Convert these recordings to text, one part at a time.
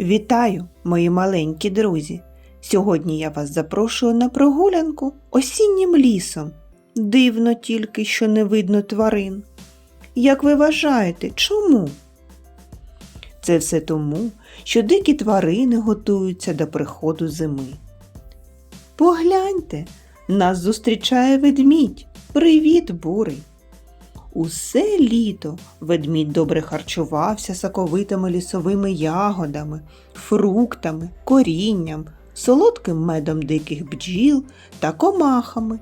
Вітаю, мої маленькі друзі! Сьогодні я вас запрошую на прогулянку осіннім лісом. Дивно тільки, що не видно тварин. Як ви вважаєте, чому? Це все тому, що дикі тварини готуються до приходу зими. Погляньте, нас зустрічає ведмідь. Привіт, бурий! Усе літо ведмідь добре харчувався соковитими лісовими ягодами, фруктами, корінням, солодким медом диких бджіл та комахами.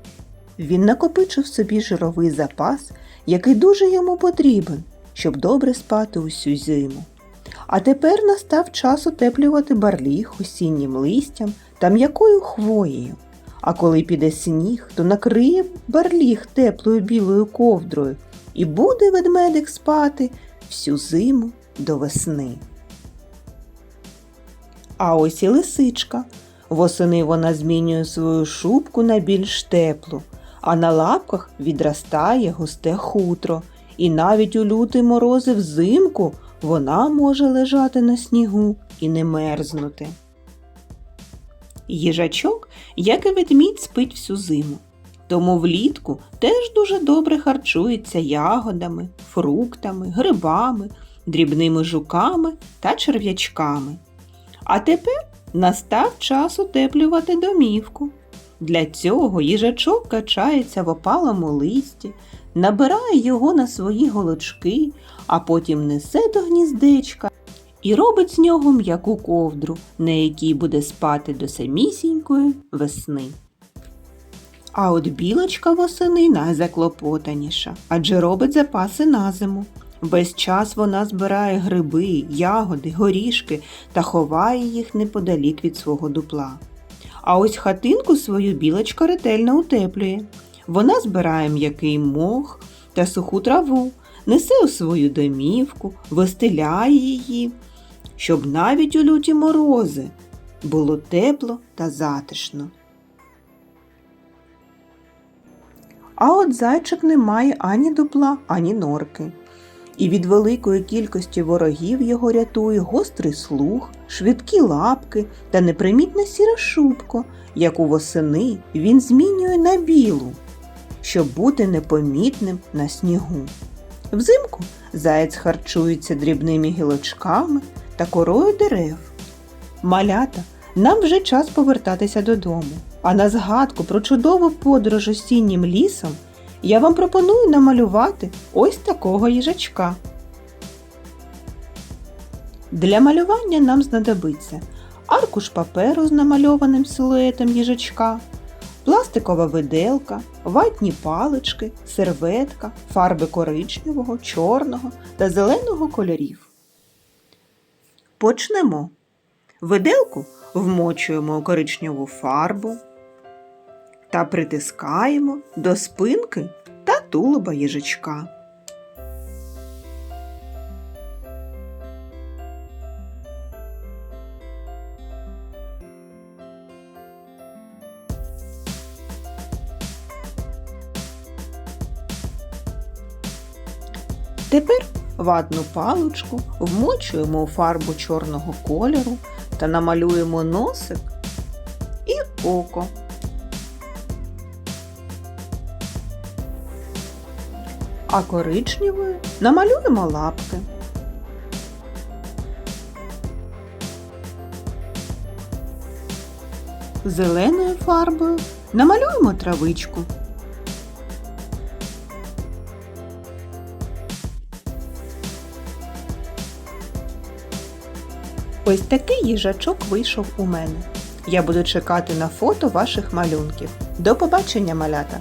Він накопичив собі жировий запас, який дуже йому потрібен, щоб добре спати усю зиму. А тепер настав час утеплювати барліг осіннім листям та м'якою хвоєю. А коли піде сніг, то накриє барліг теплою білою ковдрою і буде ведмедик спати всю зиму до весни. А ось і лисичка. Восени вона змінює свою шубку на більш теплу, а на лапках відростає густе хутро, і навіть у лютий морози взимку вона може лежати на снігу і не мерзнути. Їжачок, як і ведмідь, спить всю зиму. Тому влітку теж дуже добре харчується ягодами, фруктами, грибами, дрібними жуками та черв'ячками. А тепер настав час утеплювати домівку. Для цього їжачок качається в опалому листі, набирає його на свої голочки, а потім несе до гніздечка і робить з нього м'яку ковдру, на якій буде спати до самісінької весни. А от білочка восени найзаклопотаніша, адже робить запаси на зиму. Весь час вона збирає гриби, ягоди, горішки та ховає їх неподалік від свого дупла. А ось хатинку свою білочка ретельно утеплює. Вона збирає м'який мох та суху траву, несе у свою домівку, вистеляє її, щоб навіть у люті морози було тепло та затишно. А от зайчик не має ані дупла, ані норки. І від великої кількості ворогів його рятує гострий слух, швидкі лапки та непримітна сіра шубко, яку восени він змінює на білу, щоб бути непомітним на снігу. Взимку заєць харчується дрібними гілочками та корою дерев. Малята, нам вже час повертатися додому. А на згадку про чудову подорож осіннім лісом я вам пропоную намалювати ось такого їжачка. Для малювання нам знадобиться аркуш паперу з намальованим силуетом їжачка, пластикова виделка, ватні палички, серветка, фарби коричневого, чорного та зеленого кольорів. Почнемо. Виделку вмочуємо у коричневу фарбу та притискаємо до спинки та тулуба їжачка. Тепер ватну паличку вмочуємо у фарбу чорного кольору та намалюємо носик і око. А коричневою намалюємо лапки. Зеленою фарбою намалюємо травичку. Ось такий їжачок вийшов у мене. Я буду чекати на фото ваших малюнків. До побачення, малята!